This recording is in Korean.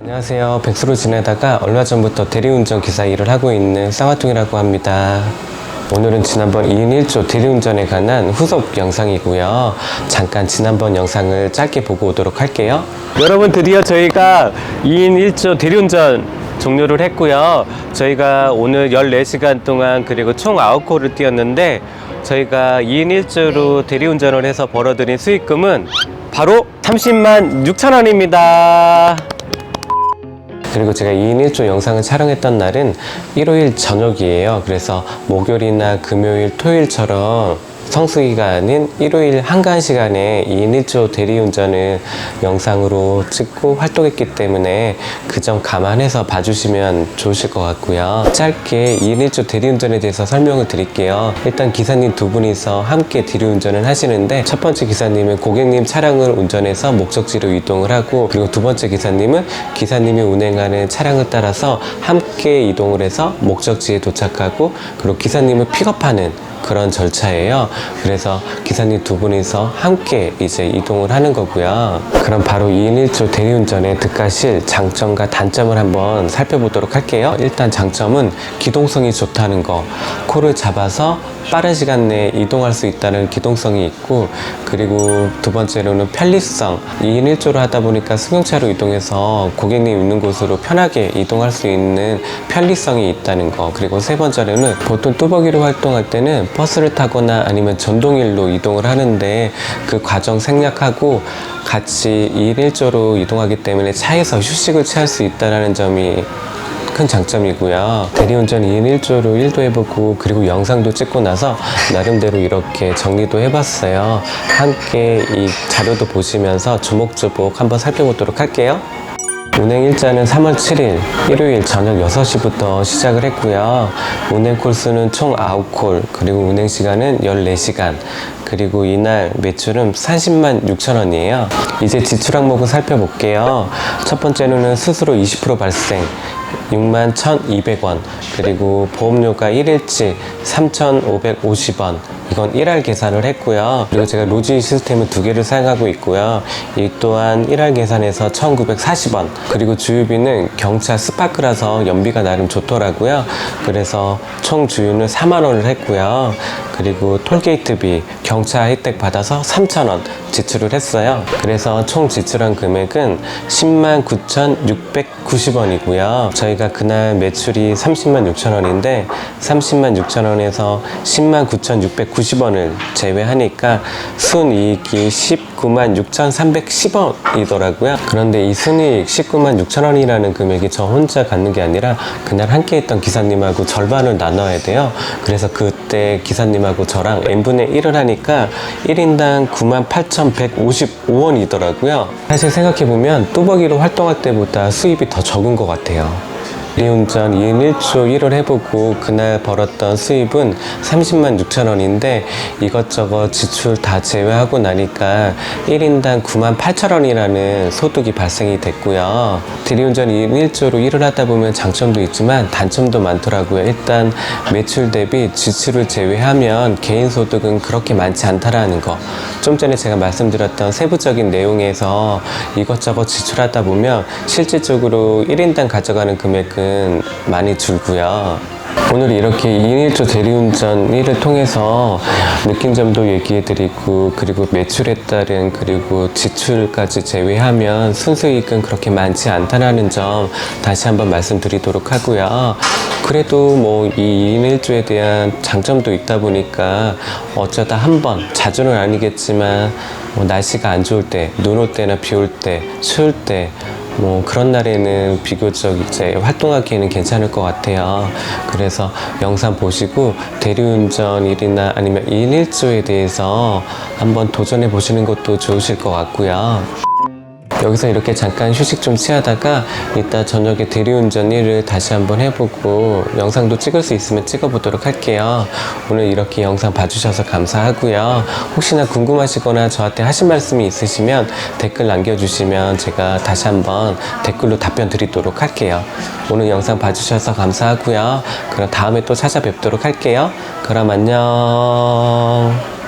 안녕하세요. 백수로 지내다가 얼마 전부터 대리운전 기사 일을 하고 있는 쌍화통이라고 합니다. 오늘은 지난번 2인 1조 대리운전에 관한 후속 영상이고요. 잠깐 지난번 영상을 짧게 보고 오도록 할게요. 여러분 드디어 저희가 2인 1조 대리운전 종료를 했고요. 저희가 오늘 14시간 동안 그리고 총 9콜을 뛰었는데 저희가 2인 1조로 대리운전을 해서 벌어들인 수익금은 바로 30만 6천 원입니다. 그리고 제가 2인 1조 영상을 촬영했던 날은 일요일 저녁이에요. 그래서 목요일이나 금요일, 토요일처럼 성수기가 아닌 일요일 한가한 시간에 2인 1조 대리운전을 영상으로 찍고 활동했기 때문에 그 점 감안해서 봐주시면 좋으실 것 같고요. 짧게 2인 1조 대리운전에 대해서 설명을 드릴게요. 일단 기사님 두 분이서 함께 대리운전을 하시는데 첫 번째 기사님은 고객님 차량을 운전해서 목적지로 이동을 하고 그리고 두 번째 기사님은 기사님이 운행하는 차량을 따라서 함께 이동을 해서 목적지에 도착하고 그리고 기사님을 픽업하는 그런 절차예요. 그래서 기사님 두 분이서 함께 이제 이동을 하는 거고요. 그럼 바로 2인 1조 대리운전의 득가실 장점과 단점을 한번 살펴보도록 할게요. 일단 장점은 기동성이 좋다는 거. 코를 잡아서 빠른 시간 내에 이동할 수 있다는 기동성이 있고 그리고 두 번째로는 편리성. 2인 1조로 하다 보니까 승용차로 이동해서 고객님 있는 곳으로 편하게 이동할 수 있는 편리성이 있다는 거. 그리고 세 번째로는 보통 뚜벅이로 활동할 때는 버스를 타거나 아니면 전동일로 이동을 하는데 그 과정 생략하고 같이 2인 1조로 이동하기 때문에 차에서 휴식을 취할 수 있다는 점이 큰 장점이고요. 대리운전 2인 1조로 1도 해보고 그리고 영상도 찍고 나서 나름대로 이렇게 정리도 해봤어요. 함께 이 자료도 보시면서 조목조목 한번 살펴보도록 할게요. 운행 일자는 3월 7일 일요일 저녁 6시부터 시작을 했고요. 운행 콜수는 총 9콜, 그리고 운행 시간은 14시간, 그리고 이날 매출은 30만 6천 원이에요. 이제 지출 항목을 살펴볼게요. 첫 번째로는 스스로 20% 발생, 6만 1,200원, 그리고 보험료가 1일치 3,550원, 이건 1할 계산을 했고요. 그리고 제가 로지 시스템을 두 개를 사용하고 있고요. 이 또한 1할 계산에서 1,940원. 그리고 주유비는 경차 스파크라서 연비가 나름 좋더라고요. 그래서 총 주유는 4만 원을 했고요. 그리고 톨게이트비 경차 혜택 받아서 3,000원 지출을 했어요. 그래서 총 지출한 금액은 10만 9,690원이고요. 저희가 그날 매출이 30만 6천 원인데 30만 6천 원에서 10만 9,690원을 제외하니까 순이익이 19만 6,310원이더라고요. 그런데 이 순이익 19만 6천 원이라는 금액이 저 혼자 갖는 게 아니라 그날 함께 했던 기사님하고 절반을 나눠야 돼요. 그래서 그때 기사님 하고 저랑 n분의 1을 하니까 1인당 9만 8,155원이더라고요. 사실 생각해보면 뚜벅이로 활동할 때보다 수입이 더 적은 것 같아요. 대리운전 2인 1조 1을 해보고 그날 벌었던 수입은 30만 6천 원인데 이것저것 지출 다 제외하고 나니까 1인당 9만 8천 원이라는 소득이 발생이 됐고요. 대리운전 2인 1조로 일을 하다 보면 장점도 있지만 단점도 많더라고요. 일단 매출 대비 지출을 제외하면 개인 소득은 그렇게 많지 않다라는 거. 좀 전에 제가 말씀드렸던 세부적인 내용에서 이것저것 지출하다 보면 실질적으로 1인당 가져가는 금액은 많이 줄고요. 오늘 이렇게 2인 1조 대리운전 일을 통해서 느낀 점도 얘기해드리고 그리고 매출에 따른 그리고 지출까지 제외하면 순수이익은 그렇게 많지 않다는 점 다시 한번 말씀드리도록 하고요. 그래도 뭐 이 2인 1조에 대한 장점도 있다 보니까 어쩌다 한 번, 자주는 아니겠지만 뭐 날씨가 안 좋을 때, 눈 올 때나 비 올 때, 추울 때 뭐 그런 날에는 비교적 이제 활동하기에는 괜찮을 것 같아요. 그래서 영상 보시고 대리운전 일이나 아니면 2인 1조에 대해서 한번 도전해 보시는 것도 좋으실 것 같고요. 여기서 이렇게 잠깐 휴식 좀 취하다가 이따 저녁에 대리운전 일을 다시 한번 해보고 영상도 찍을 수 있으면 찍어보도록 할게요. 오늘 이렇게 영상 봐주셔서 감사하고요. 혹시나 궁금하시거나 저한테 하실 말씀이 있으시면 댓글 남겨주시면 제가 다시 한번 댓글로 답변 드리도록 할게요. 오늘 영상 봐주셔서 감사하고요. 그럼 다음에 또 찾아뵙도록 할게요. 그럼 안녕.